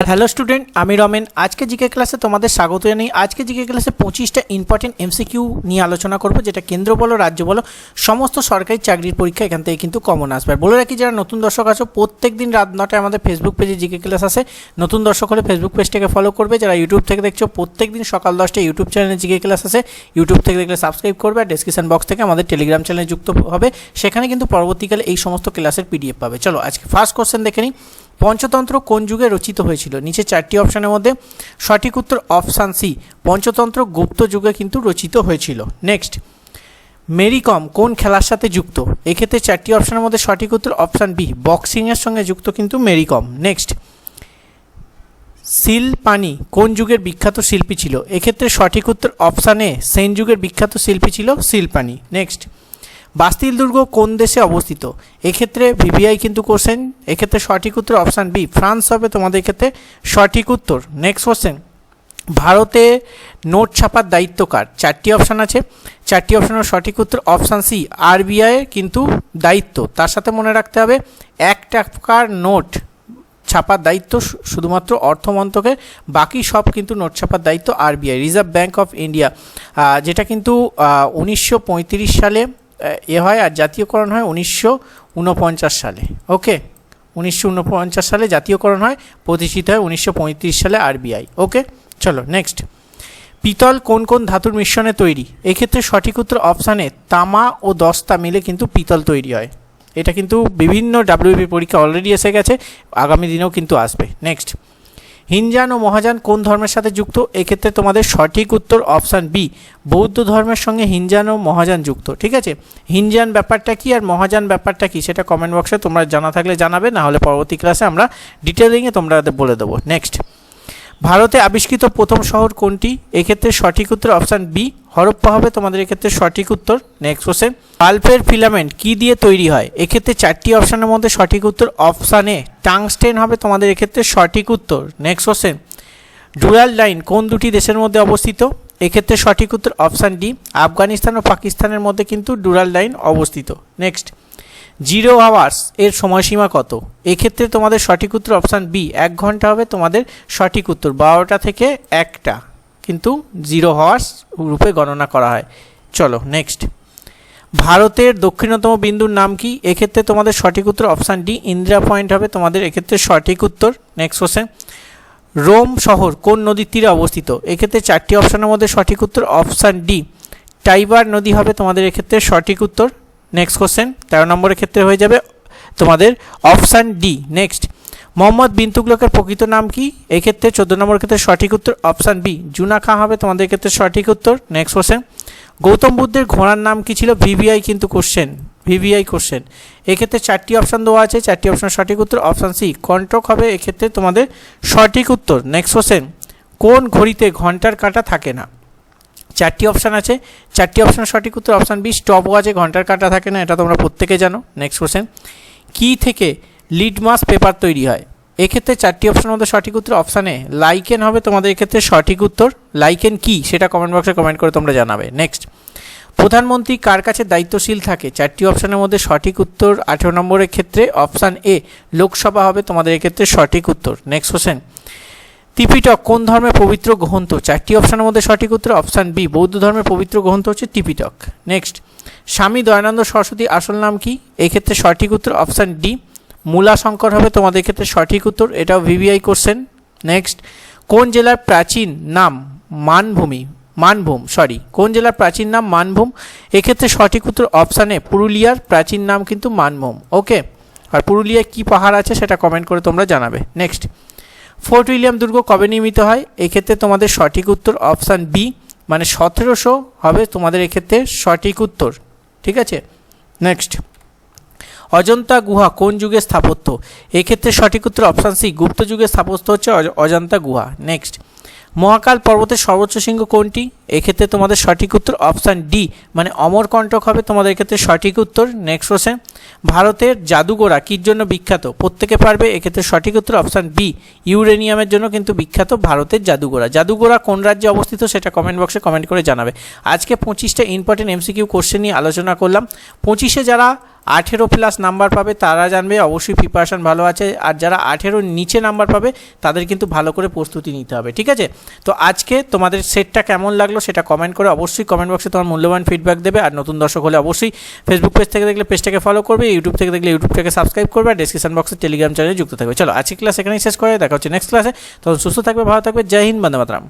Hello student আমি রমেন। আজকে GK ক্লাসে তোমাদের স্বাগত জানাই। আজকে জিকে ক্লাসে পঁচিশটা ইম্পর্টেন্ট এমসিকিউ নিয়ে আলোচনা করব, যেটা কেন্দ্র বলো, রাজ্য বলো, সমস্ত সরকারি চাকরির পরীক্ষা এখান থেকে কিন্তু কমন আসবে। বলে রাখি, যারা নতুন দর্শক আছো প্রত্যেক দিন রাত নটায় আমাদের ফেসবুক পেজে জিকে ক্লাস আসে। নতুন দর্শক হলে ফেসবুক পেজটাকে ফলো করবে। যারা ইউটিউব থেকে দেখছ প্রত্যেক দিন সকাল দশটায় ইউটিউব চ্যানেলে জিকে ক্লাস আসে। ইউটিউব থেকে দেখলে সাবস্ক্রাইব করবে, আর ডেসক্রিপশন বক্স থেকে আমাদের টেলিগ্রাম চ্যানেলে যুক্ত হবে। সেখানে কিন্তু পরবর্তীকালে এই সমস্ত ক্লাসের পিডিএফ পাবে। চলো, আজকে ফার্স্ট কোশ্চেন দেখে নিই। পঞ্চতন্ত্র কোন যুগে রচিত হয়েছিল? নিচে চারটি অপশানের মধ্যে সঠিক উত্তর অপশান সি। পঞ্চতন্ত্র গুপ্ত যুগে কিন্তু রচিত হয়েছিল। নেক্সট, মেরিকম কোন খেলার সাথে যুক্ত? এক্ষেত্রে চারটি অপশানের মধ্যে সঠিক উত্তর অপশান বি। বক্সিংয়ের সঙ্গে যুক্ত কিন্তু মেরিকম। নেক্সট, শিলপানি কোন যুগের বিখ্যাত শিল্পী ছিল? এক্ষেত্রে সঠিক উত্তর অপশান এ, সেন যুগের বিখ্যাত শিল্পী ছিল শিলপানি। নেক্সট বাস্তিল দুর্গ কোন দেশে অবস্থিত? এক্ষেত্রে ভিভিআই কিন্তু কোশ্চেন এক্ষেত্রে সঠিক উত্তর অপশান বি, ফ্রান্স হবে তোমাদের ক্ষেত্রে সঠিক উত্তর। নেক্সট কোশ্চেন ভারতে নোট ছাপার দায়িত্ব কার? চারটি অপশান আছে। চারটি অপশানের সঠিক উত্তর অপশান সি আরবিআইয়ের কিন্তু দায়িত্ব। তার সাথে মনে রাখতে হবে, এক টাকার নোট ছাপার দায়িত্ব শুধুমাত্র অর্থমন্ত্রকের, বাকি সব কিন্তু নোট ছাপার দায়িত্ব RBI reserve bank of India যেটা কিন্তু উনিশশো পঁয়ত্রিশ সালে এ হয় আর জাতীয়করণ হয় উনিশশো উনপঞ্চাশ সালে। ওকে? উনিশশো উনপঞ্চাশ সালে জাতীয়করণ হয়, প্রতিষ্ঠিত হয় উনিশশো পঁয়ত্রিশ সালে আরবিআই। ওকে? চলো নেক্সট পিতল কোন কোন ধাতুর মিশ্রণে তৈরি? এক্ষেত্রে সঠিক উত্তর অপশানে তামা ও দস্তা মিলে কিন্তু পিতল তৈরি হয়। এটা কিন্তু বিভিন্ন ডাব্লিউবি পরীক্ষা অলরেডি এসে গেছে, আগামী দিনেও কিন্তু আসবে। নেক্সট হিনজান ও মহাজান কোন ধর্মের সাথে যুক্ত? এক্ষেত্রে তোমাদের সঠিক উত্তর অপশান বি, বৌদ্ধ ধর্মের সঙ্গে হিনজান ও মহাজান যুক্ত, ঠিক আছে? হিনজান ব্যাপারটা কি আর মহাজান ব্যাপারটা কি সেটা কমেন্ট বক্সে তোমরা জানা থাকলে জানাবে না হলে পরবর্তী ক্লাসে আমরা ডিটেলিংয়ে তোমরা বলে দেবো। নেক্সট ভারতে আবিষ্কৃত প্রথম শহর কোনটি? এক্ষেত্রে সঠিক উত্তর অপশান বি, হরপ্পা হবে। তোমাদের এক্ষেত্রে সঠিক উত্তর নেক্সট কোশ্চেন। পাল্পের ফিলামেন্ট কি দিয়ে তৈরি হয়? এক্ষেত্রে চারটি অপশানের মধ্যে সঠিক উত্তর অপশান এ, টাংস্টেন হবে। তোমাদের এক্ষেত্রে সঠিক উত্তর নেক্সট কোশ্চেন। ডুরাল লাইন কোন দুটি দেশের মধ্যে অবস্থিত? এক্ষেত্রে সঠিক উত্তর অপশান ডি, আফগানিস্তান ও পাকিস্তানের মধ্যে কিন্তু ডুরাল লাইন অবস্থিত। নেক্সট। জিরো আওয়ার্স এর সময়সীমা কত? এক্ষেত্রে তোমাদের সঠিক উত্তর অপশান বি এক ঘণ্টা হবে তোমাদের সঠিক উত্তর। বারোটা থেকে একটা, কিন্তু জিরো আওয়ার্স রূপে গণনা করা হয়। চলো নেক্সট ভারতের দক্ষিণতম বিন্দুর নাম কি? এক্ষেত্রে তোমাদের সঠিক উত্তর অপশান ডি ইন্দিরা পয়েন্ট হবে তোমাদের এক্ষেত্রে সঠিক উত্তর। নেক্সট কোশ্চেন রোম শহর কোন নদীর তীরে অবস্থিত? এক্ষেত্রে চারটি অপশানের মধ্যে সঠিক উত্তর অপশান ডি টাইবার নদী হবে তোমাদের এক্ষেত্রে সঠিক উত্তর। নেক্সট কোশ্চেন তেরো নম্বরের ক্ষেত্রে হয়ে যাবে তোমাদের option D next Mohammad bin তুগলকের প্রকৃত নাম কি? এক্ষেত্রে চোদ্দ নম্বরের ক্ষেত্রে সঠিক উত্তর অপশান বি জুনা খাঁ হবে তোমাদের ক্ষেত্রে সঠিক উত্তর। নেক্সট কোশ্চেন গৌতম বুদ্ধের ঘোড়ার নাম কি ছিল? ভিভিআই কিন্তু কোশ্চেন ভিভিআই কোশ্চেন এক্ষেত্রে চারটি অপশান দেওয়া আছে, চারটি অপশান সঠিক উত্তর অপশান সি কন্ট্রক হবে, এক্ষেত্রে তোমাদের সঠিক উত্তর। নেক্সট কোশ্চেন কোন ঘড়িতে ঘণ্টার কাঁটা থাকে না? চারটি অপশান আছে। চারটি অপশান সঠিক উত্তর অপশান বি স্টপ ওয়াচে ঘণ্টার কাঁটা থাকে না, এটা তোমরা প্রত্যেকে জানো। নেক্সট কোশ্চেন কি থেকে লিড মাস পেপার তৈরি হয়? এক্ষেত্রে চারটি অপশনের মধ্যে সঠিক উত্তর অপশানে লাইকেন হবে তোমাদের এক্ষেত্রে সঠিক উত্তর। লাইকেন কি? সেটা কমেন্ট বক্সে কমেন্ট করে তোমরা জানাবে। নেক্সট প্রধানমন্ত্রী কার কাছে দায়িত্বশীল থাকে? চারটি অপশানের মধ্যে সঠিক উত্তর আঠেরো নম্বরের ক্ষেত্রে অপশান এ লোকসভা হবে তোমাদের এক্ষেত্রে সঠিক উত্তর। নেক্সট কোশ্চেন ত্রিপিটক কোন ধর্মের পবিত্র গ্রন্থ? চারটি অপশনের মধ্যে সঠিক উত্তর, অপশান বি, বৌদ্ধ ধর্মের পবিত্র গ্রন্থ হচ্ছে ত্রিপিটক। নেক্সট, স্বামী দয়ানন্দ সরস্বতী আসল নাম কি? এক্ষেত্রে সঠিক উত্তর, অপশান ডি মূলা শঙ্কর হবে। তোমাদের ক্ষেত্রে সঠিক উত্তর, এটাও ভিভিআই কোশ্চেন। নেক্সট, কোন জেলার প্রাচীন নাম মানভূমি? মানভূম সরি কোন জেলার প্রাচীন নাম মানভূম? এক্ষেত্রে সঠিক উত্তর, অপশানে পুরুলিয়ার প্রাচীন নাম কিন্তু মানভূম। ওকে, আর পুরুলিয়ায় কী পাহাড় আছে সেটা কমেন্ট করে তোমরা জানাবে। নেক্সট ফোর্ট উইলিয়াম দুর্গ কবে নির্মিত হয়? এক্ষেত্রে তোমাদের সঠিক উত্তর অপশান বি মানে সতেরোশো হবে তোমাদের এক্ষেত্রে সঠিক উত্তর। ঠিক আছে? নেক্সট। অজন্তা গুহা কোন যুগের স্থাপত্য? এক্ষেত্রে সঠিক উত্তর অপশান সি, গুপ্ত যুগের স্থাপত্য হচ্ছে অজ- অজন্তা গুহা। নেক্সট। মহাকাল পর্বতের সর্বোচ্চ শৃঙ্গ কোনটি? এক্ষেত্রে তোমাদের সঠিক উত্তর অপশান ডি মানে অমরকণ্টক হবে তোমাদের এক্ষেত্রে সঠিক উত্তর। Next question. ভারতের জাদুগোড়া কির জন্য বিখ্যাত? প্রত্যেকে পারবে, এক্ষেত্রে সঠিক উত্তর অপশান বি ইউরেনিয়ামের জন্য কিন্তু বিখ্যাত ভারতের জাদুগোড়া জাদুগোড়া কোন রাজ্যে অবস্থিত সেটা কমেন্ট বক্সে কমেন্ট করে জানাবে। আজকে পঁচিশটা ইম্পর্টেন্ট এমসিকিউ কোশ্চেন নিয়ে আলোচনা করলাম। পঁচিশে যারা আঠেরো প্লাস নাম্বার পাবে, তারা জানবে, অবশ্যই প্রিপারেশান ভালো আছে। আর যারা আঠেরোর নিচে নাম্বার পাবে, তাদের কিন্তু ভালো করে প্রস্তুতি নিতে হবে, ঠিক আছে? তো আজকে তোমাদের সেটটা কেমন লাগল সেটা কমেন্ট করে অবশ্যই কমেন্ট বক্সে তোমার মূল্যবান ফিডব্যাক দেবে। আর নতুন দর্শক হলে অবশ্যই ফেসবুক পেজ থেকে দেখলে পেজটাকে ফলো করবে। ইউটিউব থেকে দেখলে ইউটিউবটাকে সাবস্ক্রাইব করবে ডিসক্রিপশন বক্সে টেলিগ্রাম চ্যানেলে যুক্ত থাকবে। চলো আজকে ক্লাস এখানেই শেষ করে, দেখা হচ্ছে নেক্সট ক্লাসে তখন সুস্থ থাকবে, ভালো থাকবে, জয় হিন্দ, বন্দে মাতরম।